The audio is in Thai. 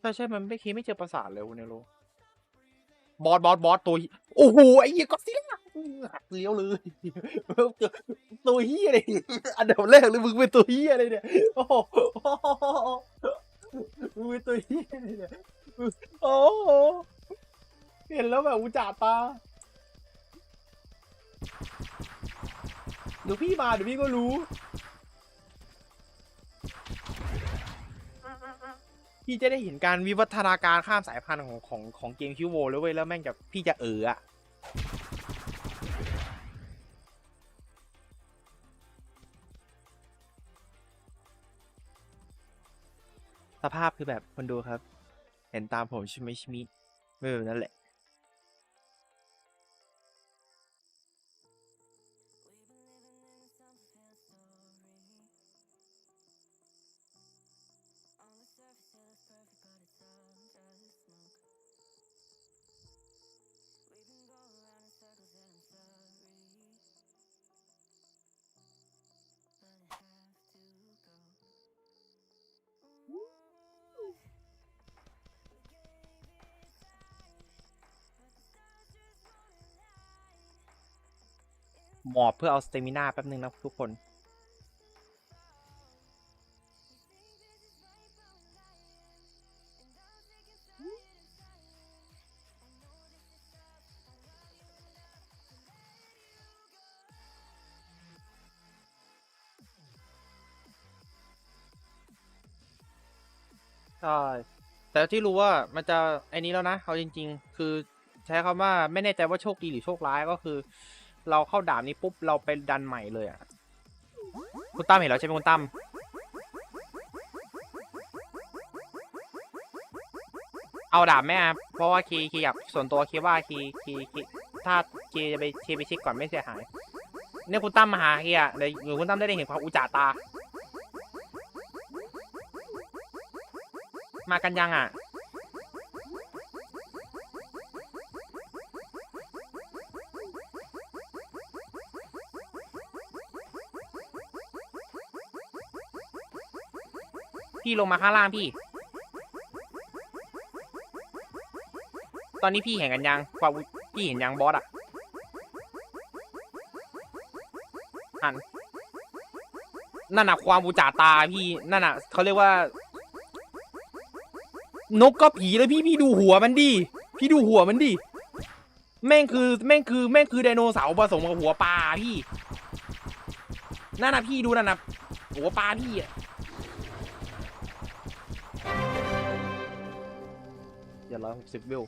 ใช่ใช่มันไม่เคยไม่เจอประสาทเลยในโลบอสบอสบอสตัวโอ้โหไอ้เหี้ยก็ซิล่าเลี้ยวเลยตัวเหี้ยอะไรอันดับแรกเลยมึงเป็นตัวเหี้ยอะไรเนี่ยโอ้โหมึงเป็นตัวเหี้ยอะไรเนี่ยโอ้โหเห็นแล้วแบบอุจจาตาเดี๋ยวพี่มาเดี๋ยวพี่ก็รู้ พี่จะได้เห็นการวิวัฒนาการข้ามสายพันธุ์ของของของเกมคิวโวเลยเว้ยแล้วแม่งจะพี่จะเอออะสภาพคือแบบคนดูครับ เห็นตามผมใช่ไหมชิมิไม่แบบนั้นแหละ หมอบเพื่อเอาสเตมินาแป๊บนึงนะทุกคน ใช่ แต่ที่รู้ว่ามันจะไอ้นี้แล้วนะเอาจริง ๆ คือใช้คำว่าไม่แน่ใจว่าโชคดีหรือโชคร้ายก็คือ เราเข้าด่านนี้ปุ๊บเราไปดันใหม่เลยอะคุณตั้มเห็นแล้วใช่ไหมคุณตั้มเอาดาบไหมอะเพราะว่าคีคีอยากส่วนตัวคีว่าคีคีคีถ้าคีจะไปคีไปเช็คก่อนไม่เสียหายเนี่ยคุณตั้มมาหาคีอะเดี๋ยวคุณตั้มได้เห็นความอุจจาตา มากันยังอะ พี่ลงมาข้างล่างพี่ ตอนนี้พี่เห็นกันยังความพี่เห็นยังบอสอะหันนั่นน่ะความบูจาตาพี่นั่นน่ะเขาเรียกว่า นกก็ผีเลยพี่พี่ดูหัวมันดิพี่ดูหัวมันดิแม่งคือแม่งคือแม่งคือไดโนเสาร์ผสมกับหัวปลาพี่นั่นนะพี่ดูนั่นนะหัวปลาพี่อะอย่าร้อยหกสิบวิว